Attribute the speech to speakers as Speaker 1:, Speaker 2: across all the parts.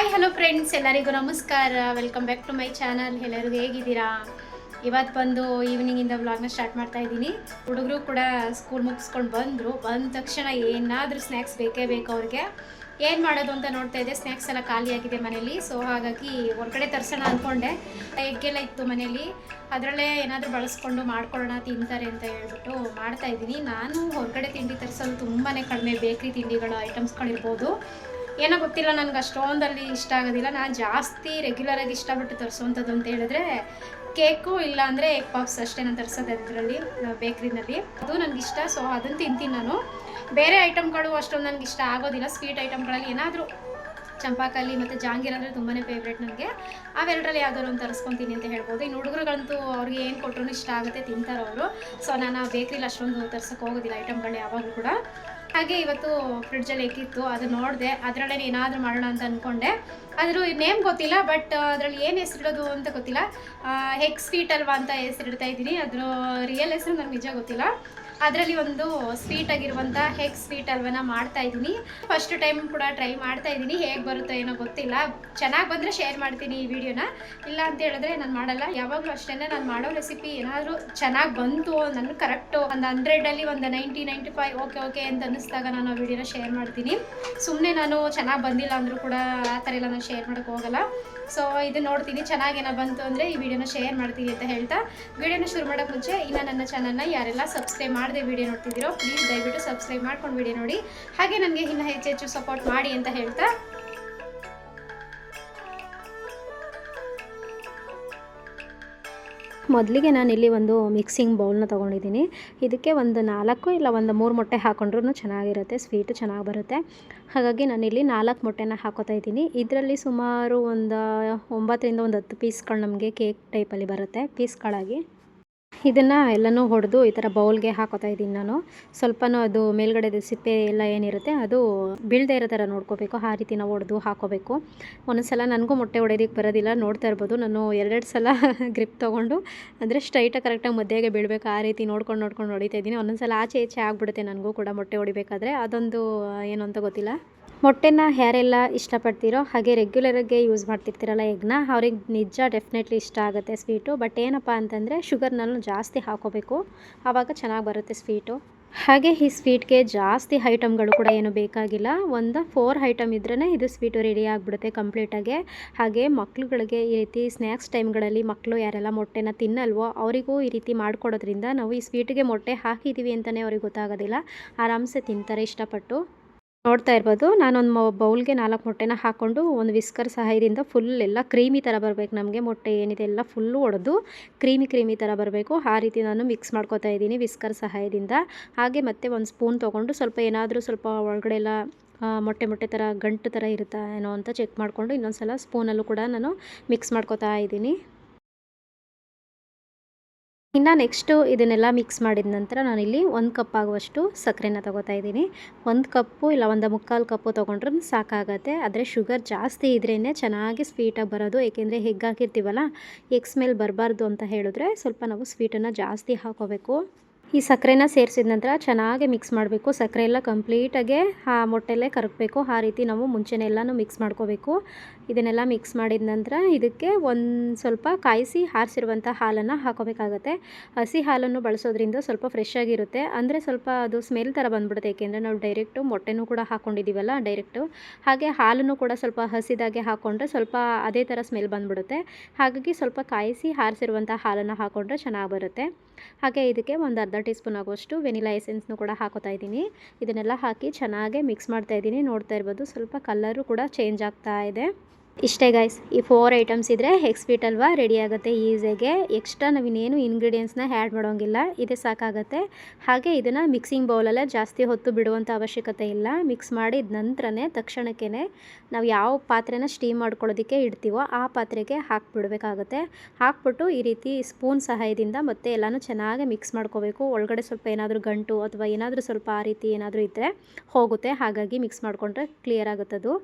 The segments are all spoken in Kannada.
Speaker 1: ಹಾಯ್ ಹಲೋ ಫ್ರೆಂಡ್ಸ್ ಎಲ್ಲರಿಗೂ ನಮಸ್ಕಾರ. Welcome back to my channel ಎಲ್ಲರಿಗೂ ಹೇಗಿದ್ದೀರಾ? ಇವತ್ತು ಬಂದು ಈವ್ನಿಂಗಿಂದ ವ್ಲಾಗ್ನ ಸ್ಟಾರ್ಟ್ ಮಾಡ್ತಾ ಇದ್ದೀನಿ. ಹುಡುಗರು ಕೂಡ ಸ್ಕೂಲ್ ಮುಗಿಸ್ಕೊಂಡು ಬಂದರು. ಬಂದ ತಕ್ಷಣ ಏನಾದರೂ ಸ್ನ್ಯಾಕ್ಸ್ ಬೇಕೇ ಬೇಕು ಅವ್ರಿಗೆ. ಏನು ಮಾಡೋದು ಅಂತ ನೋಡ್ತಾ ಇದ್ದೆ. ಸ್ನ್ಯಾಕ್ಸ್ ಎಲ್ಲ ಖಾಲಿಯಾಗಿದೆ ಮನೇಲಿ ಸೊ ಹಾಗಾಗಿ ಹೊರಗಡೆ ತರಿಸೋಣ ಅಂದ್ಕೊಂಡೆ ಎಗ್ಗೆಲ್ಲ ಇತ್ತು ಮನೇಲಿ ಅದರಲ್ಲೇ ಏನಾದರೂ ಬಳಸ್ಕೊಂಡು ಮಾಡ್ಕೊಳ್ಳೋಣ, ತಿಂತಾರೆ ಅಂತ ಹೇಳ್ಬಿಟ್ಟು ಮಾಡ್ತಾ ಇದ್ದೀನಿ. ನಾನು ಹೊರಗಡೆ ತಿಂಡಿ ತರಿಸೋದು ತುಂಬಾ ಕಡಿಮೆ. ಬೇಕ್ರಿ ತಿಂಡಿಗಳು ಐಟಮ್ಸ್ಗಳಿರ್ಬೋದು ಏನೋ ಗೊತ್ತಿಲ್ಲ, ನನಗೆ ಅಷ್ಟೊಂದಲ್ಲಿ ಇಷ್ಟ ಆಗೋದಿಲ್ಲ. ನಾನು ಜಾಸ್ತಿ ರೆಗ್ಯುಲರಾಗಿ ಇಷ್ಟಪಟ್ಟು ತರಿಸುವಂಥದ್ದು ಅಂತ ಹೇಳಿದ್ರೆ ಕೇಕು ಇಲ್ಲ ಅಂದರೆ ಎಗ್ ಪಾಪ್ಸ್ ಅಷ್ಟೇ ನಾನು ತರಿಸೋದು ಅದರಲ್ಲಿ ಬೇಕ್ರಿನಲ್ಲಿ ಅದು ನನಗೆ ಇಷ್ಟ ಸೊ ಅದನ್ನು ತಿಂತೀನಿ ನಾನು. ಬೇರೆ ಐಟಮ್ಗಳು ಅಷ್ಟೊಂದು ನನಗೆ ಇಷ್ಟ ಆಗೋದಿಲ್ಲ. ಸ್ವೀಟ್ ಐಟಮ್ಗಳಲ್ಲಿ ಏನಾದರೂ ಚಂಪಾಕಲ್ಲಿ ಮತ್ತು ಜಾಂಗೀರ್ ಅಂದರೆ ತುಂಬಾ ಫೇವ್ರೇಟ್ ನನಗೆ. ಅವೆರಡರಲ್ಲಿ ಯಾವ್ದಾದ್ರು ಒಂದು ತರಿಸ್ಕೊತೀನಿ ಅಂತ ಹೇಳ್ಬೋದು. ಇನ್ನು ಹುಡುಗರುಗಳಂತೂ ಅವ್ರಿಗೆ ಏನು ಕೊಟ್ಟರು ಇಷ್ಟ ಆಗುತ್ತೆ ತಿಂತಾರೆ ಅವರು ಸೊ ನಾನು ಬೇಕ್ರಿಲಿ ಅಷ್ಟೊಂದು ತರ್ಸೋಕ್ಕೆ ಹೋಗೋದಿಲ್ಲ ಐಟಮ್ಗಳು ಯಾವಾಗಲೂ ಕೂಡ. ಹಾಗೆ ಇವತ್ತು ಫ್ರಿಡ್ಜಲ್ಲಿ ಎಕ್ಕಿತ್ತು ಅದು ನೋಡಿದೆ. ಅದರಲ್ಲೇ ಏನಾದರೂ ಮಾಡೋಣ ಅಂತ ಅಂದ್ಕೊಂಡೆ ಅದ್ರ ನೇಮ್ ಗೊತ್ತಿಲ್ಲ ಬಟ್ ಅದರಲ್ಲಿ ಏನು ಹೆಸರಿಡೋದು ಅಂತ ಗೊತ್ತಿಲ್ಲ. ಹೆಗ್ ಸ್ವೀಟ್ ಅಲ್ವಾ ಅಂತ ಹೆಸರಿಡ್ತಾ ಇದ್ದೀನಿ. ಅದ್ರ ರಿಯಲ್ ಹೆಸರು ನನಗೆ ನಿಜ ಗೊತ್ತಿಲ್ಲ. ಅದರಲ್ಲಿ ಒಂದು ಸ್ವೀಟ್ ಆಗಿರುವಂಥ ಹೇಗ್ ಸ್ವೀಟ್ ಅಲ್ವನ ಮಾಡ್ತಾ ಇದ್ದೀನಿ. ಫಸ್ಟ್ ಟೈಮ್ ಕೂಡ ಟ್ರೈ ಮಾಡ್ತಾ ಇದ್ದೀನಿ. ಹೇಗೆ ಬರುತ್ತೋ ಏನೋ ಗೊತ್ತಿಲ್ಲ. ಚೆನ್ನಾಗಿ ಬಂದರೆ ಶೇರ್ ಮಾಡ್ತೀನಿ ಈ ವಿಡಿಯೋನ ಇಲ್ಲ ಅಂತ ಹೇಳಿದ್ರೆ ನಾನು ಮಾಡಲ್ಲ. ಯಾವಾಗಲೂ ಅಷ್ಟೇ ನಾನು ಮಾಡೋ ರೆಸಿಪಿ ಏನಾದರೂ ಚೆನ್ನಾಗಿ ಬಂತು ನನ್ನ ಕರೆಕ್ಟು ಒಂದು ಹಂಡ್ರೆಡಲ್ಲಿ ಒಂದು ninety ninety five okay okay ಅಂತ ಅನ್ನಿಸ್ದಾಗ ನಾನು ವಿಡಿಯೋನ ಶೇರ್ ಮಾಡ್ತೀನಿ. ಸುಮ್ಮನೆ ನಾನು ಚೆನ್ನಾಗಿ ಬಂದಿಲ್ಲ ಅಂದರೂ ಕೂಡ ಆ ಥರ ಎಲ್ಲ ನಾನು ಶೇರ್ ಮಾಡೋಕ್ಕೆ ಹೋಗಲ್ಲ. ಸೊ ಇದು ನೋಡ್ತೀನಿ. ಚೆನ್ನಾಗೇನೋ ಬಂತು ಅಂದರೆ ಈ ವಿಡಿಯೋನ ಶೇರ್ ಮಾಡ್ತೀನಿ ಅಂತ ಹೇಳ್ತಾ. ವಿಡಿಯೋನ ಶುರು ಮಾಡೋಕ್ಕೆ ಮುಂಚೆ ಇನ್ನು ನನ್ನ ಚಾನಲ್ನ ಯಾರೆಲ್ಲ ಸಬ್ಸ್ಕ್ರೈಬ್ ಮಾಡದೆ ವಿಡಿಯೋ ನೋಡ್ತಿದ್ದೀರೋ ಪ್ಲೀಸ್ ದಯವಿಟ್ಟು ಸಬ್ಸ್ಕ್ರೈಬ್ ಮಾಡ್ಕೊಂಡು ವಿಡಿಯೋ ನೋಡಿ. ಹಾಗೆ ನನಗೆ ಇನ್ನೂ ಹೆಚ್ಚು ಹೆಚ್ಚು ಸಪೋರ್ಟ್ ಮಾಡಿ ಅಂತ ಹೇಳ್ತಾ. ಮೊದಲಿಗೆ ನಾನು ಇಲ್ಲಿ ಒಂದು ಮಿಕ್ಸಿಂಗ್ ಬೌಲ್ನ ತೊಗೊಂಡಿದ್ದೀನಿ. ಇದಕ್ಕೆ ಒಂದು ನಾಲ್ಕು ಇಲ್ಲ ಒಂದು ಮೂರು ಮೊಟ್ಟೆ ಹಾಕೊಂಡ್ರೂ ಚೆನ್ನಾಗಿರುತ್ತೆ ಸ್ವೀಟು ಚೆನ್ನಾಗಿ ಬರುತ್ತೆ. ಹಾಗಾಗಿ ನಾನಿಲ್ಲಿ ನಾಲ್ಕು ಮೊಟ್ಟೆನ ಹಾಕೋತಾ ಇದ್ದೀನಿ. ಇದರಲ್ಲಿ ಸುಮಾರು ಒಂದು ಒಂಬತ್ತರಿಂದ ಒಂದು ಹತ್ತು ಪೀಸ್ಗಳು ನಮಗೆ ಕೇಕ್ ಟೈಪಲ್ಲಿ ಬರುತ್ತೆ ಪೀಸ್ಗಳಾಗಿ ಇದನ್ನು ಎಲ್ಲನೂ ಹೊಡೆದು ಈ ಥರ ಬೌಲ್ಗೆ ಹಾಕೋತಾ ಇದ್ದೀನಿ ನಾನು. ಸ್ವಲ್ಪನೂ ಅದು ಮೇಲ್ಗಡೆದು ಸಿಪ್ಪೆ ಎಲ್ಲ ಏನಿರುತ್ತೆ ಅದು ಬೀಳದೇ ಇರೋ ಥರ ನೋಡ್ಕೋಬೇಕು. ಆ ರೀತಿ ನಾವು ಹೊಡೆದು ಹಾಕೋಬೇಕು. ಒಂದೊಂದು ನನಗೂ ಮೊಟ್ಟೆ ಹೊಡೆಯೋದಕ್ಕೆ ಬರೋದಿಲ್ಲ. ನೋಡ್ತಾ ಇರ್ಬೋದು. ನಾನು ಎರಡೆರಡು ಸಲ ಗ್ರಿಪ್ ತೊಗೊಂಡು ಅಂದರೆ ಸ್ಟ್ರೈಟಾಗಿ ಕರೆಕ್ಟಾಗಿ ಮಧ್ಯೆಗೆ ಬೀಳಬೇಕು. ಆ ರೀತಿ ನೋಡ್ಕೊಂಡು ನೋಡ್ಕೊಂಡು ಹೊಡಿತಾ ಇದ್ದೀನಿ. ಒಂದೊಂದು ಸಲ ಆಚೆ ಈಚೆ ಆಗಿಬಿಡುತ್ತೆ ನನಗೂ ಕೂಡ ಮೊಟ್ಟೆ ಹೊಡಿಬೇಕಾದ್ರೆ. ಅದೊಂದು ಏನು ಅಂತ ಗೊತ್ತಿಲ್ಲ. ಮೊಟ್ಟೆನ ಯಾರೆಲ್ಲ ಇಷ್ಟಪಡ್ತೀರೋ ಹಾಗೆ ರೆಗ್ಯುಲರಾಗಿ ಯೂಸ್ ಮಾಡ್ತಿರ್ತೀರಲ್ಲ ಎಗ್ನ, ಅವ್ರಿಗೆ ನಿಜ ಡೆಫಿನೆಟ್ಲಿ ಇಷ್ಟ ಆಗುತ್ತೆ ಸ್ವೀಟು ಬಟ್ ಏನಪ್ಪ ಅಂತಂದರೆ ಶುಗರ್ನಲ್ಲೂ ಜಾಸ್ತಿ ಹಾಕೋಬೇಕು. ಆವಾಗ ಚೆನ್ನಾಗಿ ಬರುತ್ತೆ ಸ್ವೀಟು ಹಾಗೆ ಈ ಸ್ವೀಟ್ಗೆ ಜಾಸ್ತಿ ಐಟಮ್ಗಳು ಕೂಡ ಏನು ಬೇಕಾಗಿಲ್ಲ. ಒಂದು ಫೋರ್ ಐಟಮ್ ಇದ್ರೇ ಇದು ಸ್ವೀಟು ರೆಡಿ ಆಗಿಬಿಡುತ್ತೆ ಕಂಪ್ಲೀಟಾಗಿ ಹಾಗೆ ಮಕ್ಳುಗಳಿಗೆ ಈ ರೀತಿ ಸ್ನ್ಯಾಕ್ಸ್ ಟೈಮ್ಗಳಲ್ಲಿ ಮಕ್ಕಳು ಯಾರೆಲ್ಲ ಮೊಟ್ಟೆನ ತಿನ್ನಲ್ವೋ ಅವರಿಗೂ ಈ ರೀತಿ ಮಾಡಿಕೊಡೋದ್ರಿಂದ ನಾವು ಈ ಸ್ವೀಟಿಗೆ ಮೊಟ್ಟೆ ಹಾಕಿದ್ದೀವಿ ಅಂತಲೇ ಅವ್ರಿಗೆ ಗೊತ್ತಾಗೋದಿಲ್ಲ. ಆರಾಮ್ಸೆ ತಿಂತಾರೆ ಇಷ್ಟಪಟ್ಟು. ನೋಡ್ತಾ ಇರ್ಬೋದು. ನಾನೊಂದು ಬೌಲ್ಗೆ ನಾಲ್ಕು ಮೊಟ್ಟೆನ ಹಾಕ್ಕೊಂಡು ಒಂದು ವಿಸ್ಕರ್ ಸಹಾಯದಿಂದ ಫುಲ್ ಎಲ್ಲ ಕ್ರೀಮಿ ಥರ ಬರಬೇಕು ನಮಗೆ. ಮೊಟ್ಟೆ ಏನಿದೆ ಎಲ್ಲ ಫುಲ್ಲು ಒಡೆದು ಕ್ರೀಮಿ ಕ್ರೀಮಿ ಥರ ಬರಬೇಕು. ಆ ರೀತಿ ನಾನು ಮಿಕ್ಸ್ ಮಾಡ್ಕೋತಾ ಇದ್ದೀನಿ ವಿಸ್ಕರ್ ಸಹಾಯದಿಂದ. ಹಾಗೆ ಮತ್ತೆ ಒಂದು ಸ್ಪೂನ್ ತೊಗೊಂಡು ಸ್ವಲ್ಪ ಏನಾದರೂ ಸ್ವಲ್ಪ ಒಳಗಡೆ ಎಲ್ಲ ಮೊಟ್ಟೆ ಮೊಟ್ಟೆ ಥರ ಗಂಟು ಥರ ಇರುತ್ತಾ ಏನೋ ಅಂತ ಚೆಕ್ ಮಾಡಿಕೊಂಡು ಇನ್ನೊಂದು ಸಲ ಸ್ಪೂನಲ್ಲೂ ಕೂಡ ನಾನು ಮಿಕ್ಸ್ ಮಾಡ್ಕೋತಾ ಇದ್ದೀನಿ. ಇನ್ನು ನೆಕ್ಸ್ಟು ಇದನ್ನೆಲ್ಲ ಮಿಕ್ಸ್ ಮಾಡಿದ ನಂತರ ನಾನಿಲ್ಲಿ ಒಂದು ಕಪ್ ಆಗುವಷ್ಟು ಸಕ್ಕರೆನ ತೊಗೋತಾ ಇದ್ದೀನಿ. ಒಂದು ಕಪ್ಪು ಇಲ್ಲ ಒಂದು ಮುಕ್ಕಾಲು ಕಪ್ಪು ತೊಗೊಂಡ್ರೆ ಸಾಕಾಗತ್ತೆ. ಆದರೆ ಶುಗರ್ ಜಾಸ್ತಿ ಇದ್ರೇ ಚೆನ್ನಾಗಿ ಸ್ವೀಟಾಗಿ ಬರೋದು. ಏಕೆಂದರೆ ಹೆಗ್ ಹಾಕಿರ್ತೀವಲ್ಲ ಎಗ್ ಸ್ಮೆಲ್ ಬರಬಾರ್ದು ಅಂತ ಹೇಳಿದ್ರೆ ಸ್ವಲ್ಪ ನಾವು ಸ್ವೀಟನ್ನು ಜಾಸ್ತಿ ಹಾಕೋಬೇಕು. ಈ ಸಕ್ಕರೆನ ಸೇರಿಸಿದ ನಂತರ ಚೆನ್ನಾಗಿ ಮಿಕ್ಸ್ ಮಾಡಬೇಕು. ಸಕ್ಕರೆ ಎಲ್ಲ ಕಂಪ್ಲೀಟಾಗೆ ಆ ಮೊಟ್ಟೆಲ್ಲೇ ಕರಗಬೇಕು. ಆ ರೀತಿ ನಾವು ಮುಂಚೆನೆ ಎಲ್ಲನೂ ಮಿಕ್ಸ್ ಮಾಡ್ಕೋಬೇಕು. ಇದನ್ನೆಲ್ಲ ಮಿಕ್ಸ್ ಮಾಡಿದ ನಂತರ ಇದಕ್ಕೆ ಒಂದು ಸ್ವಲ್ಪ ಕಾಯಿಸಿ ಹಾರಿಸಿರುವಂಥ ಹಾಲನ್ನು ಹಾಕೋಬೇಕಾಗತ್ತೆ. ಹಸಿ ಹಾಲನ್ನು ಬಳಸೋದ್ರಿಂದ ಸ್ವಲ್ಪ ಫ್ರೆಶ್ ಆಗಿರುತ್ತೆ. ಅಂದರೆ ಸ್ವಲ್ಪ ಅದು ಸ್ಮೆಲ್ ಥರ ಬಂದ್ಬಿಡುತ್ತೆ. ಏಕೆಂದರೆ ನಾವು ಡೈರೆಕ್ಟು ಮೊಟ್ಟೆನೂ ಕೂಡ ಹಾಕ್ಕೊಂಡಿದ್ದೀವಲ್ಲ ಡೈರೆಕ್ಟು ಹಾಗೆ ಹಾಲನ್ನು ಕೂಡ ಸ್ವಲ್ಪ ಹಸಿದಾಗೆ ಹಾಕ್ಕೊಂಡ್ರೆ ಸ್ವಲ್ಪ ಅದೇ ಥರ ಸ್ಮೆಲ್ ಬಂದ್ಬಿಡುತ್ತೆ. ಹಾಗಾಗಿ ಸ್ವಲ್ಪ ಕಾಯಿಸಿ ಹಾರಿಸಿರುವಂಥ ಹಾಲನ್ನು ಹಾಕ್ಕೊಂಡ್ರೆ ಚೆನ್ನಾಗಿ ಬರುತ್ತೆ. ಹಾಗೆ ಇದಕ್ಕೆ ಒಂದು ಅರ್ಧ ಟೀ ಸ್ಪೂನ್ ಆಗುವಷ್ಟು ವೆನಿಲಾ ಎಸೆನ್ಸ್ನು ಕೂಡ ಹಾಕೋತಾ ಇದ್ದೀನಿ. ಇದನ್ನೆಲ್ಲ ಹಾಕಿ ಚೆನ್ನಾಗೆ ಮಿಕ್ಸ್ ಮಾಡ್ತಾ ಇದ್ದೀನಿ. ನೋಡ್ತಾ ಇರ್ಬೋದು ಸ್ವಲ್ಪ ಕಲರು ಕೂಡ ಚೇಂಜ್ ಆಗ್ತಾ ಇದೆ. ಇಷ್ಟೇ ಗೈಸ್ ಈ ಫೋರ್ ಐಟಮ್ಸ್ ಇದ್ದರೆ ಹೆಗ್ ಸ್ವೀಟ್ ಅಲ್ವಾ ರೆಡಿ ಆಗುತ್ತೆ ಈಸಿಯಾಗೆ ಎಕ್ಸ್ಟ್ರಾ ನಾವಿನ್ನೇನು ಇಂಗ್ರೀಡಿಯೆಂಟ್ಸ್ನ ಆ್ಯಡ್ ಮಾಡೋಂಗಿಲ್ಲ. ಇದೇ ಸಾಕಾಗುತ್ತೆ. ಹಾಗೆ ಇದನ್ನು ಮಿಕ್ಸಿಂಗ್ ಬೌಲಲ್ಲೇ ಜಾಸ್ತಿ ಹೊತ್ತು ಬಿಡುವಂಥ ಅವಶ್ಯಕತೆ ಇಲ್ಲ. ಮಿಕ್ಸ್ ಮಾಡಿದ ನಂತರನೇ ತಕ್ಷಣಕ್ಕೆ ನಾವು ಯಾವ ಪಾತ್ರೆನ ಸ್ಟೀಮ್ ಮಾಡ್ಕೊಳ್ಳೋದಕ್ಕೆ ಇಡ್ತೀವೋ ಆ ಪಾತ್ರೆಗೆ ಹಾಕಿಬಿಡ್ಬೇಕಾಗುತ್ತೆ. ಹಾಕ್ಬಿಟ್ಟು ಈ ರೀತಿ ಸ್ಪೂನ್ ಸಹಾಯದಿಂದ ಮತ್ತೆ ಎಲ್ಲನೂ ಚೆನ್ನಾಗಿ ಮಿಕ್ಸ್ ಮಾಡ್ಕೋಬೇಕು. ಒಳಗಡೆ ಸ್ವಲ್ಪ ಏನಾದರೂ ಗಂಟು ಅಥವಾ ಏನಾದರೂ ಸ್ವಲ್ಪ ಆ ರೀತಿ ಏನಾದರೂ ಇದ್ದರೆ ಹೋಗುತ್ತೆ. ಹಾಗಾಗಿ ಮಿಕ್ಸ್ ಮಾಡಿಕೊಂಡ್ರೆ ಕ್ಲಿಯರ್ ಆಗುತ್ತದು.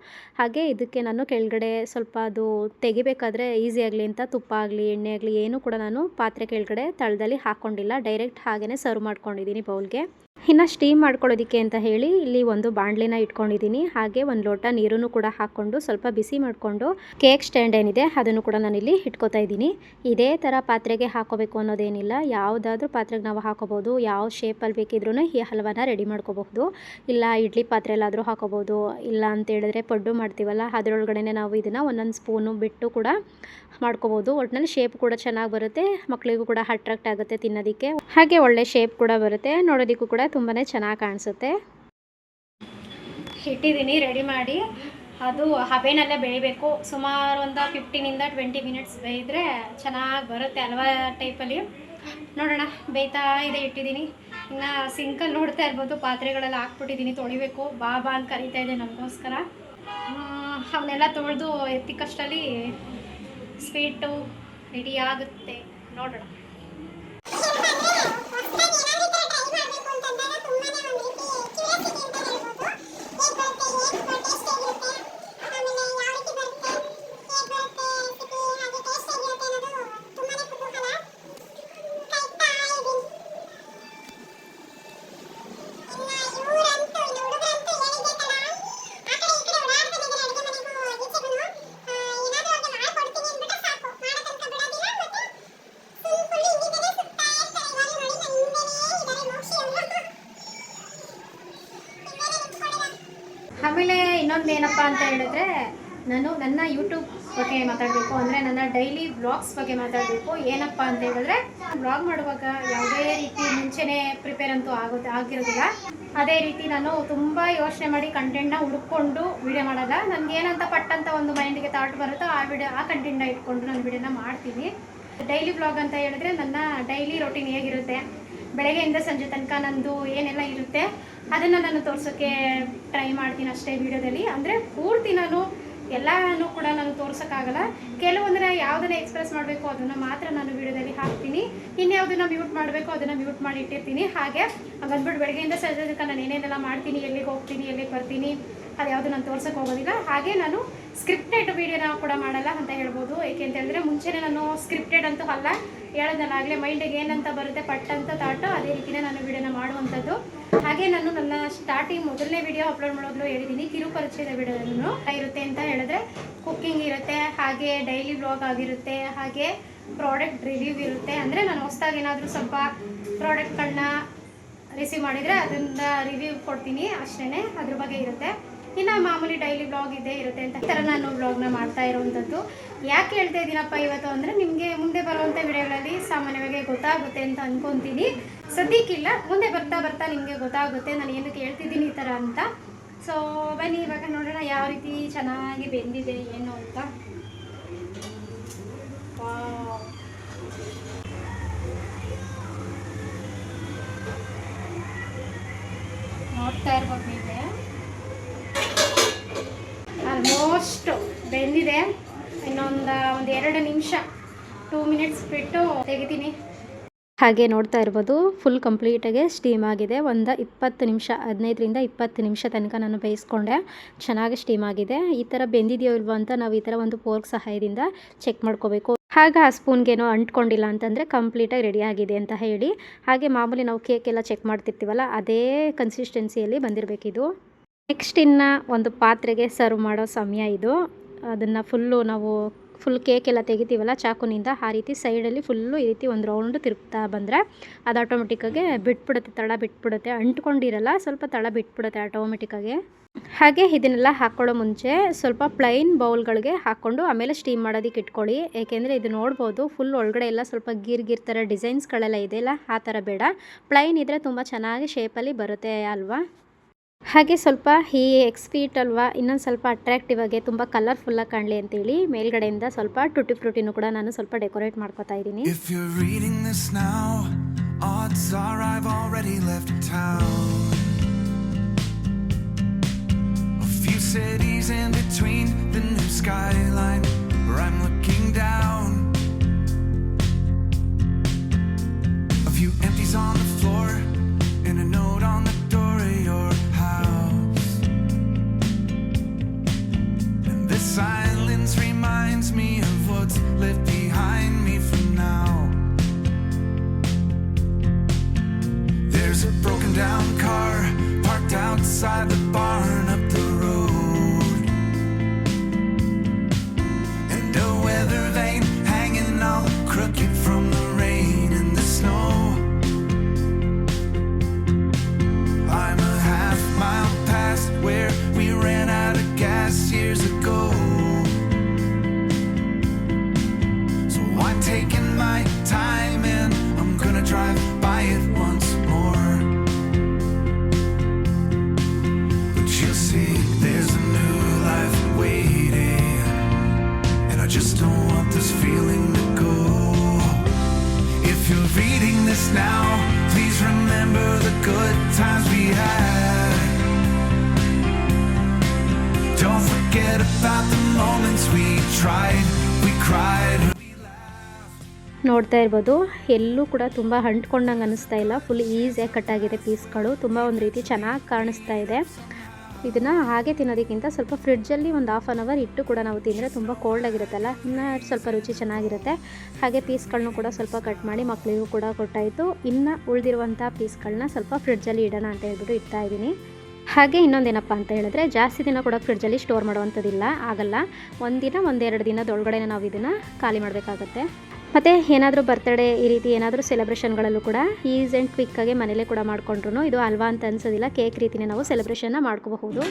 Speaker 1: ಹಾಗೆ ಇದಕ್ಕೆ ನಾನು ಕೆಳಗಡೆ ಸ್ವಲ್ಪ ಅದು ತೆಗಿಬೇಕಾದ್ರೆ ಈಸಿ ಆಗಲಿ ಅಂತ ತುಪ್ಪ ಆಗಲಿ, ಎಣ್ಣೆ ಆಗಲಿ, ಏನೂ ಕೂಡ ನಾನು ಪಾತ್ರೆ ಕೆಳಗಡೆ ತಳದಲ್ಲಿ ಹಾಕ್ಕೊಂಡಿಲ್ಲ ಡೈರೆಕ್ಟ್ ಹಾಗೆಯೇ ಸರ್ವ್ ಮಾಡ್ಕೊಂಡಿದ್ದೀನಿ ಬೌಲ್ಗೆ. ಇನ್ನು ಸ್ಟೀಮ್ ಮಾಡ್ಕೊಳ್ಳೋದಕ್ಕೆ ಅಂತ ಹೇಳಿ ಇಲ್ಲಿ ಒಂದು ಬಾಣಲಿನ ಇಟ್ಕೊಂಡಿದ್ದೀನಿ. ಹಾಗೆ ಒಂದು ಲೋಟ ನೀರನ್ನು ಕೂಡ ಹಾಕ್ಕೊಂಡು ಸ್ವಲ್ಪ ಬಿಸಿ ಮಾಡಿಕೊಂಡು ಕೇಕ್ ಸ್ಟ್ಯಾಂಡ್ ಏನಿದೆ ಅದನ್ನು ಕೂಡ ನಾನು ಇಲ್ಲಿ ಇಟ್ಕೋತಾ ಇದ್ದೀನಿ. ಇದೇ ಥರ ಪಾತ್ರೆಗೆ ಹಾಕೋಬೇಕು ಅನ್ನೋದೇನಿಲ್ಲ. ಯಾವುದಾದ್ರೂ ಪಾತ್ರೆಗೆ ನಾವು ಹಾಕೋಬೋದು ಯಾವ ಶೇಪಲ್ಲಿ ಬೇಕಿದ್ರೂ ಈ ಹಲ್ವಾನ ರೆಡಿ ಮಾಡ್ಕೋಬಹುದು. ಇಲ್ಲ ಇಡ್ಲಿ ಪಾತ್ರೆಯಲ್ಲಾದರೂ ಹಾಕೋಬೋದು ಇಲ್ಲ ಅಂತ ಹೇಳಿದ್ರೆ ಪಡ್ಡು ಮಾಡ್ತೀವಲ್ಲ ಅದರೊಳಗಡೆ ನಾವು ಇದನ್ನು ಒಂದೊಂದು ಸ್ಪೂನು ಬಿಟ್ಟು ಕೂಡ ಮಾಡ್ಕೋಬೋದು ಒಟ್ಟಿನಲ್ಲಿ ಶೇಪ್ ಕೂಡ ಚೆನ್ನಾಗಿ ಬರುತ್ತೆ. ಮಕ್ಕಳಿಗೂ ಕೂಡ ಅಟ್ರಾಕ್ಟ್ ಆಗುತ್ತೆ ತಿನ್ನೋದಕ್ಕೆ. ಹಾಗೆ ಒಳ್ಳೆ ಶೇಪ್ ಕೂಡ ಬರುತ್ತೆ. ನೋಡೋದಕ್ಕೂ ಕೂಡ ತುಂಬಾ ಚೆನ್ನಾಗಿ ಕಾಣಿಸುತ್ತೆ. ಇಟ್ಟಿದ್ದೀನಿ ರೆಡಿ ಮಾಡಿ. ಅದು ಹಬೆನಲ್ಲೇ ಬೇಯಬೇಕು. ಸುಮಾರು ಒಂದು ಫಿಫ್ಟೀನಿಂದ ಟ್ವೆಂಟಿ ಮಿನಿಟ್ಸ್ ಬೇಯಿದ್ರೆ ಚೆನ್ನಾಗಿ ಬರುತ್ತೆ ಹಲ್ವಾ ಟೈಪಲ್ಲಿ ನೋಡೋಣ, ಬೇಯ್ತಾ ಇದೆ ಇಟ್ಟಿದ್ದೀನಿ. ಇನ್ನು ಸಿಂಕಲ್ಲಿ ನೋಡ್ತಾ ಇರ್ಬೋದು, ಪಾತ್ರೆಗಳೆಲ್ಲ ಹಾಕ್ಬಿಟ್ಟಿದ್ದೀನಿ, ತೊಳಿಬೇಕು. ಬಾಬಾ ಅಂತ ಕರಿತಾ ಇದೆ ನಮಗೋಸ್ಕರ. ಅವನ್ನೆಲ್ಲ ತೊಳೆದು ಎತ್ತಿಕ್ಕಷ್ಟಲ್ಲಿ ಸ್ವೀಟು ರೆಡಿ ಆಗುತ್ತೆ. ನೋಡೋಣ. ಏನಪ್ಪ ಅಂತ ಹೇಳಿದ್ರೆ, ನಾನು ನನ್ನ ಯೂಟ್ಯೂಬ್ ಬಗ್ಗೆ ಮಾತಾಡಬೇಕು, ಅಂದರೆ ನನ್ನ ಡೈಲಿ ಬ್ಲಾಗ್ಸ್ ಬಗ್ಗೆ ಮಾತಾಡಬೇಕು. ಏನಪ್ಪ ಅಂತ ಹೇಳಿದ್ರೆ ಬ್ಲಾಗ್ ಮಾಡುವಾಗ ಯಾವುದೇ ರೀತಿ ಮುಂಚೆನೇ ಪ್ರಿಪೇರ್ ಅಂತೂ ಆಗುತ್ತೆ ಆಗಿರೋದಿಲ್ಲ. ಅದೇ ರೀತಿ ನಾನು ತುಂಬ ಯೋಚನೆ ಮಾಡಿ ಕಂಟೆಂಟ್ನ ಹುಡ್ಕೊಂಡು ವೀಡಿಯೋ ಮಾಡಲ್ಲ ನನಗೆ ಏನಂತ ಪಟ್ಟಂತ ಒಂದು ಮೈಂಡಿಗೆ ಥಾಟ್ ಬರುತ್ತೋ ಆ ವಿಡಿಯೋ ಆ ಕಂಟೆಂಟ್ನ ಇಟ್ಕೊಂಡು ನಾನು ವಿಡಿಯೋನ ಮಾಡ್ತೀನಿ. ಡೈಲಿ ಬ್ಲಾಗ್ ಅಂತ ಹೇಳಿದ್ರೆ ನನ್ನ ಡೈಲಿ ರೊಟೀನ್ ಹೇಗಿರುತ್ತೆ? ಬೆಳಗ್ಗೆಯಿಂದ ಸಂಜೆ ತನಕ ನಂದು ಏನೆಲ್ಲ ಇರುತ್ತೆ? ಅದನ್ನು ನಾನು ತೋರ್ಸೋಕ್ಕೆ ಟ್ರೈ ಮಾಡ್ತೀನಿ ಅಷ್ಟೇ ವಿಡಿಯೋದಲ್ಲಿ. ಅಂದರೆ ಪೂರ್ತಿ ನಾನು ಎಲ್ಲನೂ ಕೂಡ ನಾನು ತೋರ್ಸೋಕ್ಕಾಗಲ್ಲ. ಕೆಲವೊಂದನ್ನ ಯಾವುದನ್ನ ಎಕ್ಸ್ಪ್ರೆಸ್ ಮಾಡಬೇಕು ಅದನ್ನು ಮಾತ್ರ ನಾನು ವಿಡಿಯೋದಲ್ಲಿ ಹಾಕ್ತೀನಿ. ಇನ್ಯಾವುದನ್ನ ಮ್ಯೂಟ್ ಮಾಡಬೇಕು ಅದನ್ನು ಮ್ಯೂಟ್ ಮಾಡಿ ಇಟ್ಟಿರ್ತೀನಿ. ಹಾಗೆ ಬಂದ್ಬಿಟ್ಟು ಬೆಳಗ್ಗೆಯಿಂದ ಸಂಜೆ ನಾನು ಏನೇನೆಲ್ಲ ಮಾಡ್ತೀನಿ, ಎಲ್ಲಿಗೆ ಹೋಗ್ತೀನಿ, ಎಲ್ಲಿಗೆ ಬರ್ತೀನಿ ಅದು ಯಾವುದು ನಾನು ತೋರ್ಸೋಕೆ ಹೋಗೋದಿಲ್ಲ. ಹಾಗೆ ನಾನು ಸ್ಕ್ರಿಪ್ಟೆಡ್ ವೀಡಿಯೋನ ಕೂಡ ಮಾಡಲ್ಲ ಅಂತ ಹೇಳ್ಬೋದು. ಹೇಳಿದ್ರೆ ಮುಂಚೆನೇ ನಾನು ಸ್ಕ್ರಿಪ್ಟೆಡ್ ಅಂತೂ ಅಲ್ಲ. ಆಗಲೇ ಮೈಂಡಿಗೆ ಏನಂತ ಬರುತ್ತೆ, ಪಟ್ಟಂತ ತಾಟು ಅದೇ ರೀತಿನೇ ನಾನು ವಿಡಿಯೋನ ಮಾಡುವಂಥದ್ದು. ಹಾಗೆ ನಾನು ನನ್ನ ಸ್ಟಾರ್ಟಿಂಗ್ ಮೊದಲನೇ ವಿಡಿಯೋ ಅಪ್ಲೋಡ್ ಮಾಡೋದ್ಲು ಹೇಳಿದ್ದೀನಿ ಕಿರುಪರಿಚಯದ ವಿಡಿಯೋನು ಇರುತ್ತೆ ಅಂತ ಹೇಳಿದ್ರೆ ಕುಕ್ಕಿಂಗ್ ಇರುತ್ತೆ, ಹಾಗೆ ಡೈಲಿ ಬ್ಲಾಗ್ ಆಗಿರುತ್ತೆ, ಹಾಗೆ ಪ್ರಾಡಕ್ಟ್ ರಿವ್ಯೂ ಇರುತ್ತೆ. ಅಂದರೆ ನಾನು ಹೊಸದಾಗಿ ಏನಾದರೂ ಸ್ವಲ್ಪ ಪ್ರಾಡಕ್ಟ್ಗಳನ್ನ ರಿಸೀವ್ ಮಾಡಿದರೆ ಅದರಿಂದ ರಿವ್ಯೂ ಕೊಡ್ತೀನಿ ಅಷ್ಟೇ ಅದ್ರ ಬಗ್ಗೆ ಇರುತ್ತೆ. ಇನ್ನು ಮಾಮೂಲಿ ಡೈಲಿ ಬ್ಲಾಗ್ ಇದೇ ಇರುತ್ತೆ ಅಂತ ಈ ಥರ ನಾನು ಬ್ಲಾಗ್ನ ಮಾಡ್ತಾ ಇರುವಂಥದ್ದು ಯಾಕೆ ಹೇಳ್ತಾ ಇದ್ದೀನಪ್ಪ ಇವತ್ತು ಅಂದರೆ ನಿಮಗೆ ಮುಂದೆ ಬರುವಂಥ ವಿಡಿಯೋಗಳಲ್ಲಿ ಸಾಮಾನ್ಯವಾಗಿ ಗೊತ್ತಾಗುತ್ತೆ ಅಂತ ಅಂದ್ಕೊತೀನಿ ಸದ್ಯಕ್ಕಿಲ್ಲ ಮುಂದೆ ಬರ್ತಾ ಬರ್ತಾ ನಿಮಗೆ ಗೊತ್ತಾಗುತ್ತೆ, ನಾನು ಏನಕ್ಕೆ ಹೇಳ್ತಿದ್ದೀನಿ ಈ ಥರ ಅಂತ. ಸೊ ಬನ್ನಿ, ಇವಾಗ ನೋಡೋಣ ಯಾವ ರೀತಿ ಚೆನ್ನಾಗಿ ಬೆಂದಿದೆ, ಏನು ಅಂತ. ನೋಡ್ತಾ ಇರ್ಬೋದು ನೀವೇ ಆಲ್ಮೋಸ್ಟ್ ಬೆಂದಿದೆ. ಇನ್ನೊಂದು ಒಂದು ಎರಡು ನಿಮಿಷ ಟೂ ಮಿನಿಟ್ಸ್ ಬಿಟ್ಟು ತೆಗಿತೀನಿ. ಹಾಗೆ ನೋಡ್ತಾ ಇರ್ಬೋದು ಫುಲ್ ಕಂಪ್ಲೀಟಾಗಿ ಸ್ಟೀಮ್ ಆಗಿದೆ. ಒಂದು ಇಪ್ಪತ್ತು ನಿಮಿಷ, ಹದಿನೈದರಿಂದ ಇಪ್ಪತ್ತು ನಿಮಿಷ ತನಕ ನಾನು ಬೇಯಿಸ್ಕೊಂಡೆ. ಚೆನ್ನಾಗಿ ಸ್ಟೀಮ್ ಆಗಿದೆ. ಈ ಥರ ಬೆಂದಿದೆಯೋ ಇಲ್ವೋ ಅಂತ ನಾವು ಈ ಥರ ಒಂದು ಪೋರ್ಕ್ ಸಹಾಯದಿಂದ ಚೆಕ್ ಮಾಡ್ಕೋಬೇಕು. ಹಾಗೆ ಆ ಸ್ಪೂನ್ಗೇನೋ ಅಂಟ್ಕೊಂಡಿಲ್ಲ ಅಂತಂದರೆ ಕಂಪ್ಲೀಟಾಗಿ ರೆಡಿ ಆಗಿದೆ ಅಂತ ಹೇಳಿ. ಹಾಗೆ ಮಾಮೂಲಿ ನಾವು ಕೇಕ್ ಎಲ್ಲ ಚೆಕ್ ಮಾಡ್ತಿರ್ತೀವಲ್ಲ, ಅದೇ ಕನ್ಸಿಸ್ಟೆನ್ಸಿಯಲ್ಲಿ ಬಂದಿರಬೇಕಿದು. ನೆಕ್ಸ್ಟ್ ಇನ್ನು ಒಂದು ಪಾತ್ರೆಗೆ ಸರ್ವ್ ಮಾಡೋ ಸಮಯ ಇದು. ಅದನ್ನು ಫುಲ್ಲು ನಾವು ಫುಲ್ ಕೇಕ್ ಎಲ್ಲ ತೆಗಿತೀವಲ್ಲ, ಚಾಕುನಿಂದ ಆ ರೀತಿ ಸೈಡಲ್ಲಿ ಫುಲ್ಲು ಈ ರೀತಿ ಒಂದು ರೌಂಡ್ ತಿರುಗ್ತಾ ಬಂದರೆ ಅದು ಆಟೋಮೆಟಿಕ್ಕಾಗಿ ಬಿಟ್ಬಿಡುತ್ತೆ, ತಳ ಬಿಟ್ಬಿಡುತ್ತೆ. ಅಂಟ್ಕೊಂಡಿರಲ್ಲ, ಸ್ವಲ್ಪ ತಳ ಬಿಟ್ಬಿಡುತ್ತೆ ಆಟೋಮೆಟಿಕ್ಕಾಗಿ ಹಾಗೆ ಇದನ್ನೆಲ್ಲ ಹಾಕ್ಕೊಳ್ಳೋ ಮುಂಚೆ ಸ್ವಲ್ಪ ಪ್ಲೈನ್ ಬೌಲ್ಗಳಿಗೆ ಹಾಕ್ಕೊಂಡು ಆಮೇಲೆ ಸ್ಟೀಮ್ ಮಾಡೋದಕ್ಕೆ ಇಟ್ಕೊಳ್ಳಿ. ಏಕೆಂದರೆ ಇದು ನೋಡ್ಬೋದು ಫುಲ್ ಒಳಗಡೆ ಎಲ್ಲ ಸ್ವಲ್ಪ ಗೀರ್ ಗೀರ್ ಥರ ಡಿಸೈನ್ಸ್ಗಳೆಲ್ಲ ಇದೆಯಲ್ಲ, ಆ ಥರ ಬೇಡ. ಪ್ಲೈನ್ ಇದ್ದರೆ ತುಂಬ ಚೆನ್ನಾಗಿ ಶೇಪಲ್ಲಿ ಬರುತ್ತೆ ಅಲ್ವಾ? ಹಾಗೆ ಸ್ವಲ್ಪ ಈ ಎಕ್ಸ್ ಫೀಟ್ ಅಲ್ವಾ, ಇನ್ನೊಂದು ಸ್ವಲ್ಪ ಅಟ್ರಾಕ್ಟಿವ್ ಆಗಿ, ತುಂಬ ಕಲರ್ಫುಲ್ಲಾಗಿ ಕಾಣಲಿ ಅಂತ ಹೇಳಿ ಮೇಲ್ಗಡೆಯಿಂದ ಸ್ವಲ್ಪ ಟುಟಿ ಫ್ರೂಟಿನೂ ಕೂಡ ನಾನು ಸ್ವಲ್ಪ ಡೆಕೋರೇಟ್ ಮಾಡ್ಕೋತಾ ಇದ್ದೀನಿ.
Speaker 2: Please remember the good times we had. Don't forget about the moments we tried, we cried.
Speaker 1: ನೋಡ್ತಾ ಇರ್ಬೋದು ಎಲ್ಲೂ ಕೂಡ ತುಂಬ ಅಂಟ್ಕೊಂಡಂಗೆ ಅನ್ನಿಸ್ತಾ ಇಲ್ಲ ಫುಲ್ ಈಸಿಯಾಗಿ ಕಟ್ಟಾಗಿದೆ ಪೀಸ್ಗಳು ತುಂಬ ಒಂದು ರೀತಿ ಚೆನ್ನಾಗಿ ಕಾಣಿಸ್ತಾ ಇದೆ ಇದನ್ನು ಹಾಗೆ ತಿನ್ನೋದಕ್ಕಿಂತ ಸ್ವಲ್ಪ ಫ್ರಿಡ್ಜಲ್ಲಿ ಒಂದು ಹಾಫ್ ಆನ್ ಅವರ್ ಇಟ್ಟು ಕೂಡ ನಾವು ತಿಂದರೆ ತುಂಬ ಕೋಲ್ಡ್ ಆಗಿರುತ್ತಲ್ಲ, ಇನ್ನು ಸ್ವಲ್ಪ ರುಚಿ ಚೆನ್ನಾಗಿರುತ್ತೆ. ಹಾಗೆ ಪೀಸ್ಗಳನ್ನೂ ಕೂಡ ಸ್ವಲ್ಪ ಕಟ್ ಮಾಡಿ ಮಕ್ಕಳಿಗೂ ಕೂಡ ಕೊಟ್ಟಾಯಿತು. ಇನ್ನು ಉಳಿದಿರುವಂಥ ಪೀಸ್ಗಳನ್ನ ಸ್ವಲ್ಪ ಫ್ರಿಡ್ಜಲ್ಲಿ ಇಡೋಣ ಅಂತ ಹೇಳ್ಬಿಟ್ಟು ಇಡ್ತಾ ಇದ್ದೀನಿ. ಹಾಗೆ ಇನ್ನೊಂದೇನಪ್ಪ ಅಂತ ಹೇಳಿದ್ರೆ, ಜಾಸ್ತಿ ದಿನ ಕೂಡ ಫ್ರಿಡ್ಜಲ್ಲಿ ಸ್ಟೋರ್ ಮಾಡುವಂಥದ್ದಿಲ್ಲ, ಆಗಲ್ಲ. ಒಂದಿನ ಒಂದೆರಡು ದಿನದೊಳಗಡೆ ನಾವು ಇದನ್ನು ಖಾಲಿ ಮಾಡಬೇಕಾಗತ್ತೆ. ಮತ್ತು ಏನಾದರೂ ಬರ್ತಡೇ ಈ ರೀತಿ ಏನಾದರೂ ಸೆಲೆಬ್ರೇಷನ್ಗಳಲ್ಲೂ ಕೂಡ ಈಸ್ ಆ್ಯಂಡ್ ಕ್ವಿಕ್ಕಾಗಿ ಮನೇಲೇ ಕೂಡ ಮಾಡಿಕೊಂಡ್ರು ಇದು ಅಲ್ವಾ ಅಂತ ಅನ್ಸೋದಿಲ್ಲ. ಕೇಕ್ ರೀತಿನೇ ನಾವು ಸೆಲೆಬ್ರೇಷನ್ನ ಮಾಡ್ಕೋಬಹುದು.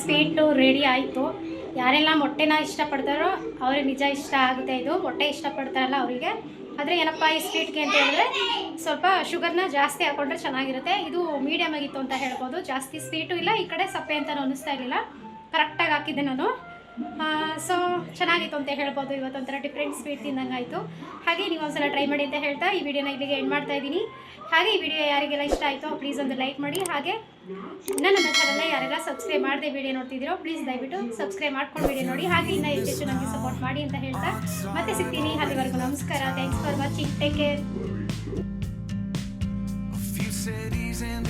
Speaker 1: ಸ್ವೀಟು ರೆಡಿ ಆಯಿತು. ಯಾರೆಲ್ಲ ಮೊಟ್ಟೆನ ಇಷ್ಟಪಡ್ತಾರೋ ಅವ್ರಿಗೆ ನಿಜ ಇಷ್ಟ ಆಗುತ್ತೆ ಇದು. ಮೊಟ್ಟೆ ಇಷ್ಟಪಡ್ತಾರಲ್ಲ ಅವರಿಗೆ. ಆದರೆ ಏನಪ್ಪ ಈ ಸ್ವೀಟ್ಗೆ ಅಂತ ಹೇಳಿದ್ರೆ ಸ್ವಲ್ಪ ಶುಗರ್ನ ಜಾಸ್ತಿ ಹಾಕೊಂಡ್ರೆ ಚೆನ್ನಾಗಿರುತ್ತೆ. ಇದು ಮೀಡಿಯಮ್ ಆಗಿತ್ತು ಅಂತ ಹೇಳ್ಬೋದು. ಜಾಸ್ತಿ ಸ್ವೀಟು ಇಲ್ಲ. ಈ ಕಡೆ ಸಪ್ಪೆ ಅಂತ ಅನ್ನಿಸ್ತಾ ಇರಲಿಲ್ಲ. ಕರೆಕ್ಟಾಗಿ ಹಾಕಿದ್ದೆ ನಾನು. ಸೊ ಚೆನ್ನಾಗಿತ್ತು ಅಂತ ಹೇಳ್ಬೋದು. ಇವತ್ತೊಂಥರ ಡಿಫ್ರೆಂಟ್ ಸ್ವೀಟ್ ತಿನ್ನಂಗಾಯಿತು ಹಾಗೆ ನೀವು ಒಂದ್ಸಲ ಟ್ರೈ ಮಾಡಿ ಅಂತ ಹೇಳ್ತಾ ಈ ವಿಡಿಯೋನ ಇಲ್ಲಿಗೆ ಎಂಡ್ ಮಾಡ್ತಾ ಇದ್ದೀನಿ. ಹಾಗೆ ಈ ವಿಡಿಯೋ ಯಾರಿಗೆಲ್ಲ ಇಷ್ಟ ಆಯಿತು ಪ್ಲೀಸ್ ಒಂದು ಲೈಕ್ ಮಾಡಿ. ಹಾಗೆ ನನ್ನ ಚಾನಲ್ನ ಯಾರೆಲ್ಲ ಸಬ್ಸ್ಕ್ರೈಬ್ ಮಾಡಿದೆ ವಿಡಿಯೋ ನೋಡ್ತಿದ್ದೀರೋ ಪ್ಲೀಸ್ ದಯವಿಟ್ಟು ಸಬ್ಸ್ಕ್ರೈಬ್ ಮಾಡ್ಕೊಂಡು ವಿಡಿಯೋ ನೋಡಿ. ಹಾಗೆ ಇನ್ನೂ ಹೆಚ್ಚು ನಮಗೆ ಸಪೋರ್ಟ್ ಮಾಡಿ ಅಂತ ಹೇಳ್ತಾ ಮತ್ತೆ ಸಿಗ್ತೀನಿ. ಅಲ್ಲಿವರೆಗೂ ನಮಸ್ಕಾರ. Thanks for watching take care
Speaker 2: cities in